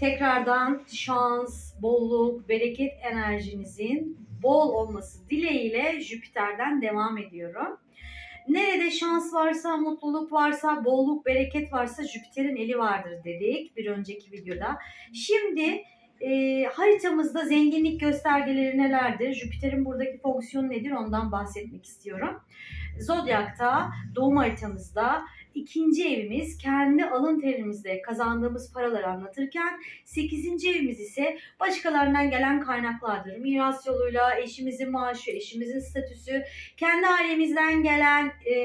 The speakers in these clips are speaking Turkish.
Tekrardan şans, bolluk, bereket enerjinizin bol olması dileğiyle Jüpiter'den devam ediyorum. Nerede şans varsa, mutluluk varsa, bolluk, bereket varsa Jüpiter'in eli vardır dedik bir önceki videoda. Şimdi e, haritamızda zenginlik göstergeleri nelerdir? Jüpiter'in buradaki fonksiyonu nedir? Ondan bahsetmek istiyorum. Zodyak'ta, doğum haritamızda ikinci evimiz kendi alın terimizle kazandığımız paraları anlatırken 8. evimiz ise başkalarından gelen kaynaklardır. Miras yoluyla eşimizin maaşı, eşimizin statüsü, kendi ailemizden gelen e,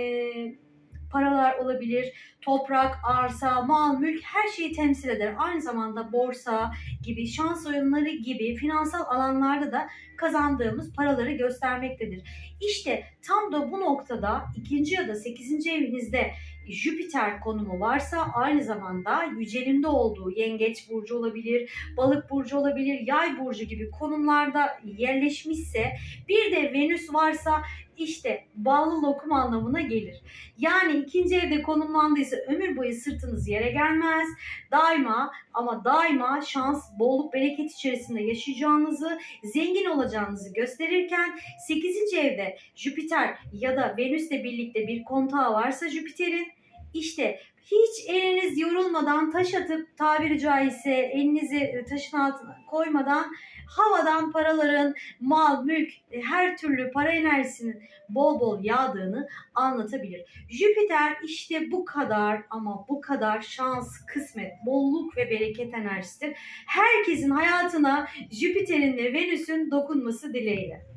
paralar olabilir. Toprak, arsa, mal, mülk her şeyi temsil eder. Aynı zamanda borsa gibi, şans oyunları gibi finansal alanlarda da kazandığımız paraları göstermektedir. İşte tam da bu noktada ikinci ya da sekizinci evinizde Jüpiter konumu varsa aynı zamanda yücelimde olduğu yengeç burcu olabilir, balık burcu olabilir, yay burcu gibi konumlarda yerleşmişse bir de Venüs varsa işte ballı lokum anlamına gelir. Yani ikinci evde konumlandıysa ömür boyu sırtınız yere gelmez. Daima ama daima şans, bolluk, bereket içerisinde yaşayacağınızı, zengin olacağınızı gösterirken 8. evde Jüpiter ya da Venüs'le birlikte bir kontağı varsa Jüpiter'in işte hiç eliniz yorulmadan taş atıp tabiri caizse elinizi taşın altına koymadan havadan paraların mal, mülk, her türlü para enerjisinin bol bol yağdığını anlatabilir. Jüpiter işte bu kadar ama bu kadar şans, kısmet, bolluk ve bereket enerjisidir. Herkesin hayatına Jüpiter'in ve Venüs'ün dokunması dileğiyle.